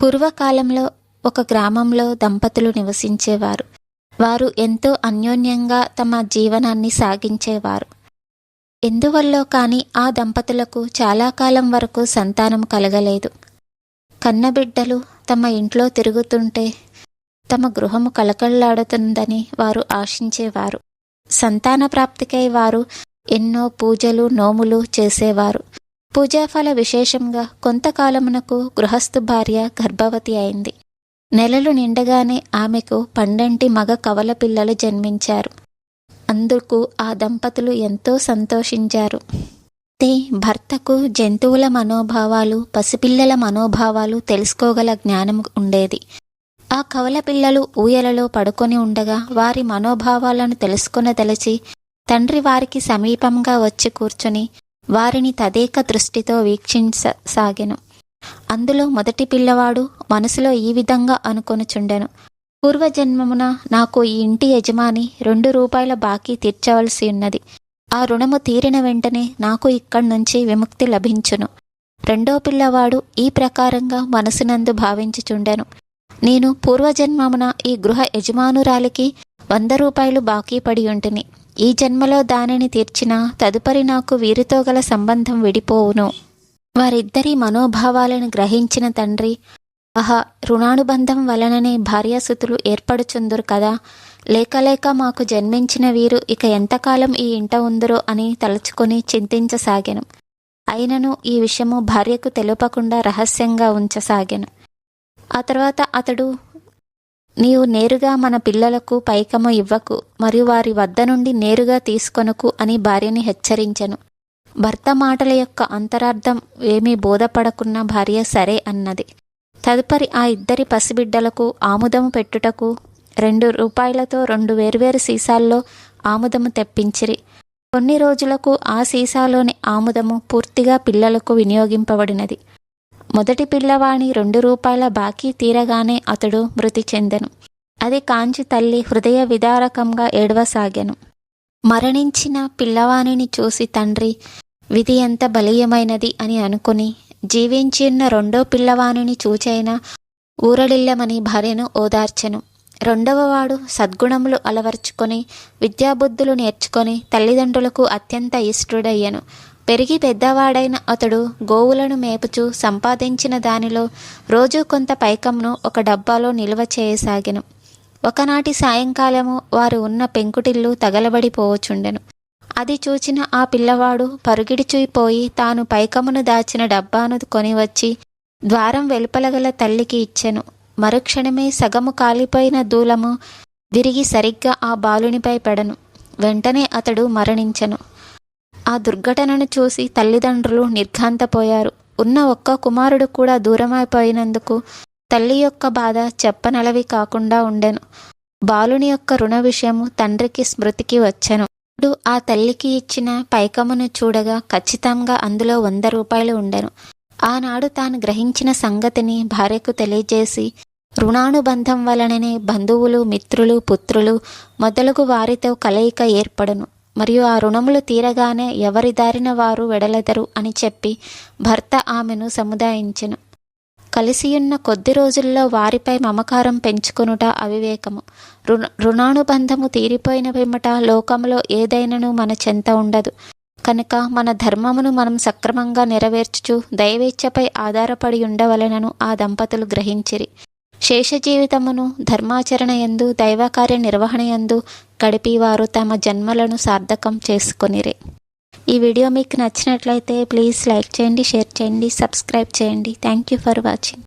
పూర్వకాలంలో ఒక గ్రామంలో దంపతులు నివసించేవారు. వారు ఎంతో అన్యోన్యంగా తమ జీవనాన్ని సాగించేవారు. ఎందువల్లో కానీ ఆ దంపతులకు చాలా కాలం వరకు సంతానం కలగలేదు. కన్నబిడ్డలు తమ ఇంట్లో తిరుగుతుంటే తమ గృహము కలకళ్ళాడుతుందని వారు ఆశించేవారు. సంతాన ప్రాప్తికై వారు ఎన్నో పూజలు నోములు చేసేవారు. పూజాఫల విశేషంగా కొంతకాలమునకు గృహస్థు భార్య గర్భవతి అయింది. నెలలు నిండగానే ఆమెకు పండంటి మగ కవల పిల్లలు జన్మించారు. అందుకు ఆ దంపతులు ఎంతో సంతోషించారు. అయితే భర్తకు జంతువుల మనోభావాలు పసిపిల్లల మనోభావాలు తెలుసుకోగల జ్ఞానం ఉండేది. ఆ కవల పిల్లలు ఊయలలో పడుకొని ఉండగా వారి మనోభావాలను తెలుసుకొనదలిచి తండ్రి వారికి సమీపంగా వచ్చి కూర్చుని వారిని తదేక దృష్టితో వీక్షించసాగెను. అందులో మొదటి పిల్లవాడు మనసులో ఈ విధంగా అనుకొనుచుండెను. పూర్వజన్మమున నాకు ఈ ఇంటి యజమాని రెండు రూపాయల బాకీ తీర్చవలసి ఉన్నది. ఆ రుణము తీరిన వెంటనే నాకు ఇక్కడి నుంచి విముక్తి లభించును. రెండో పిల్లవాడు ఈ ప్రకారంగా మనసునందు భావించుచుండెను. నేను పూర్వజన్మమున ఈ గృహ యజమానురాలికి వంద రూపాయలు బాకీ పడి ఉంటిని ఈ జన్మలో దానిని తీర్చిన తదుపరి నాకు వీరితో గల సంబంధం విడిపోవును. వారిద్దరి మనోభావాలను గ్రహించిన తండ్రి ఆహా రుణానుబంధం వలననే భార్యాసుతులు ఏర్పడుచుందురు కదా? లేక లేక మాకు జన్మించిన వీరు ఇక ఎంతకాలం ఈ ఇంట ఉందరో అని తలుచుకొని చింతించసాగాను. అయినను ఈ విషయము భార్యకు తెలుపకుండా రహస్యంగా ఉంచసాగాను. ఆ తర్వాత అతడు నీవు నేరుగా మన పిల్లలకు పైకము ఇవ్వకు మరియు వారి వద్ద నుండి నేరుగా తీసుకొనకు అని భార్యని హెచ్చరించను. భర్త మాటల యొక్క అంతరార్థం ఏమీ బోధపడకున్న భార్య సరే అన్నది. తదుపరి ఆ ఇద్దరి పసిబిడ్డలకు ఆముదము పెట్టుటకు రెండు రూపాయలతో రెండు వేర్వేరు సీసాల్లో ఆముదము తెప్పించిరి. కొన్ని రోజులకు ఆ సీసాలోని ఆముదము పూర్తిగా పిల్లలకు వినియోగింపబడినది. మొదటి పిల్లవాణి రెండు రూపాయల బాకీ తీరగానే అతడు మృతి చెందెను. అది కాంచి తల్లి హృదయ విదారకంగా ఏడవసాగాను. మరణించిన పిల్లవాణిని చూసి తండ్రి విధి ఎంత బలీయమైనది అని అనుకుని జీవించిన రెండో పిల్లవాణిని చూచైనా ఊరడిల్లమని భార్యను ఓదార్చెను. రెండవవాడు సద్గుణములు అలవర్చుకొని విద్యాబుద్ధులు నేర్చుకొని తల్లిదండ్రులకు అత్యంత ఇష్టడయ్యను. పెరిగి పెద్దవాడైన అతడు గోవులను మేపుచూ సంపాదించిన దానిలో రోజూ కొంత పైకంను ఒక డబ్బాలో నిల్వ చేయసాగెను. ఒకనాటి సాయంకాలము వారు ఉన్న పెంకుటిల్లు తగలబడిపోవచుండెను అది చూచిన ఆ పిల్లవాడు పరుగిడిచుయిపోయి తాను పైకమును దాచిన డబ్బాను కొనివచ్చి ద్వారం వెలుపలగల తల్లికి ఇచ్చెను. మరుక్షణమే సగము కాలిపోయిన దూలము విరిగి సరిగ్గా ఆ బాలునిపై పెడను. వెంటనే అతడు మరణించెను. ఆ దుర్ఘటనను చూసి తల్లిదండ్రులు నిర్ఘాంతపోయారు. ఉన్న ఒక్క కుమారుడు కూడా దూరమైపోయినందుకు తల్లి యొక్క బాధ చెప్పనలవి కాకుండా ఉండెను. బాలుని యొక్క రుణ విషయము తండ్రికి స్మృతికి వచ్చెను. ఇప్పుడు ఆ తల్లికి ఇచ్చిన పైకమును చూడగా ఖచ్చితంగా అందులో వంద రూపాయలు ఉండెను. ఆనాడు తాను గ్రహించిన సంగతిని భార్యకు తెలియజేసి రుణానుబంధం వలననే బంధువులు మిత్రులు పుత్రులు మొదలగు వారితో కలయిక ఏర్పడను. మరియు ఆ రుణములు తీరగానే ఎవరి దారిన వారు వెడలెదరు అని చెప్పి భర్త ఆమెను సముదాయించెను. కలిసియున్న కొద్ది రోజుల్లో వారిపై మమకారం పెంచుకొనుట అవివేకము. రుణ రుణానుబంధము తీరిపోయిన పిమ్మట లోకములో ఏదైనను మన చెంత ఉండదు. కనుక మన ధర్మమును మనం సక్రమంగా నెరవేర్చుచు దైవేచ్ఛపై ఆధారపడి ఉండవలెనను ఆ దంపతులు గ్రహించిరి. శేష జీవితమును ధర్మాచరణ ఎందు దైవకార్య నిర్వహణ ఎందు గడిపి వారు తమ జన్మలను సార్థకం చేసుకొనిరే. ఈ వీడియో మీకు నచ్చినట్లయితే ప్లీజ్ లైక్ చేయండి షేర్ చేయండి సబ్స్క్రైబ్ చేయండి. Thank you for watching